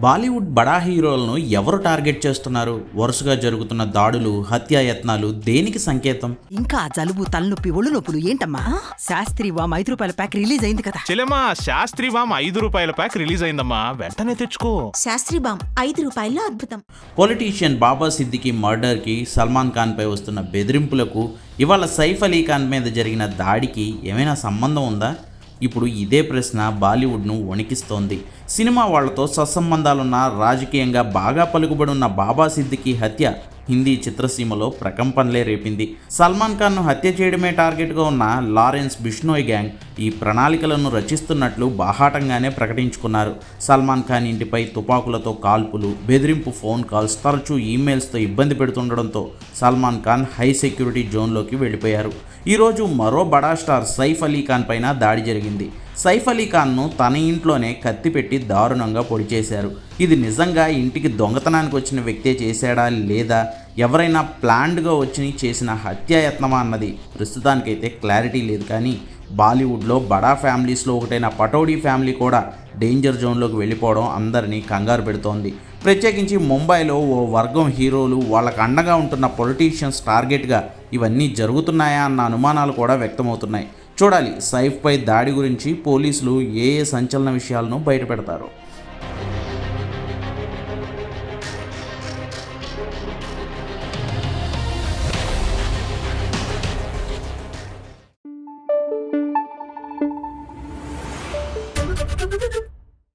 బాలీవుడ్ బడా హీరోలను ఎవరు టార్గెట్ చేస్తున్నారు? వరుసగా జరుగుతున్న దాడులు హత్యాయత్నాలు దేనికి సంకేతం? ఇంకా జలుబు తలనొప్పి ఒళ్ళు నొప్పులు ఏంటమ్మా? శాస్త్రి వామ్ ఐదు రూపాయల ప్యాక్ రిలీజ్ అయింది కదా. చెల్లెమ్మా శాస్త్రి వామ్ ఐదు రూపాయల ప్యాక్ రిలీజ్ అయిందమ్మా. వెంటనే తెచ్చుకో. శాస్త్రి బామ్ ఐదు రూపాయల్లో అద్భుతం. పొలిటీషియన్ బాబా సిద్దికి మర్డర్కి సల్మాన్ ఖాన్పై వస్తున్న బెదిరింపులకు ఇవాళ సైఫ్ అలీ ఖాన్ మీద జరిగిన దాడికి ఏమైనా సంబంధం ఉందా? ఇప్పుడు ఇదే ప్రశ్న బాలీవుడ్ను వణికిస్తోంది. సినిమా వాళ్ళతో సత్సంబంధాలున్న రాజకీయంగా బాగా పలుకుబడి ఉన్న బాబా సిద్దికి హత్య హిందీ చిత్రసీమలో ప్రకంపనలే రేపింది. సల్మాన్ ఖాన్ను హత్య చేయడమే టార్గెట్గా ఉన్న లారెన్స్ బిష్నోయ్ గ్యాంగ్ ఈ ప్రణాళికలను రచిస్తున్నట్లు బాహాటంగానే ప్రకటించుకున్నారు. సల్మాన్ ఖాన్ ఇంటిపై తుపాకులతో కాల్పులు బెదిరింపు ఫోన్ కాల్స్ తరచూ ఈమెయిల్స్తో ఇబ్బంది పెడుతుండడంతో సల్మాన్ ఖాన్ హై సెక్యూరిటీ జోన్లోకి వెళ్ళిపోయారు. ఈరోజు మరో బడా స్టార్ సైఫ్ అలీ ఖాన్ పైన దాడి జరిగింది. సైఫ్ అలీ ఖాన్ను తన ఇంట్లోనే కత్తి పెట్టి దారుణంగా పొడి చేశారు. ఇది నిజంగా ఇంటికి దొంగతనానికి వచ్చిన వ్యక్తే చేశాడా లేదా? ఎవరైనా ప్లాన్డ్గా వచ్చి చేసిన హత్యాయత్నమా అన్నది ప్రస్తుతానికైతే క్లారిటీ లేదు. కానీ బాలీవుడ్లో బడా ఫ్యామిలీస్లో ఒకటైన పటోడీ ఫ్యామిలీ కూడా డేంజర్ జోన్లోకి వెళ్ళిపోవడం అందరినీ కంగారు పెడుతోంది. ప్రత్యేకించి ముంబైలో ఓ వర్గం హీరోలు వాళ్ళకు అండగా ఉంటున్న పొలిటీషియన్స్ టార్గెట్గా ఇవన్నీ జరుగుతున్నాయా అన్న అనుమానాలు కూడా వ్యక్తమవుతున్నాయి. చూడాలి సైఫ్పై దాడి గురించి పోలీసులు ఏ ఏ సంచలన విషయాలను బయటపెడతారు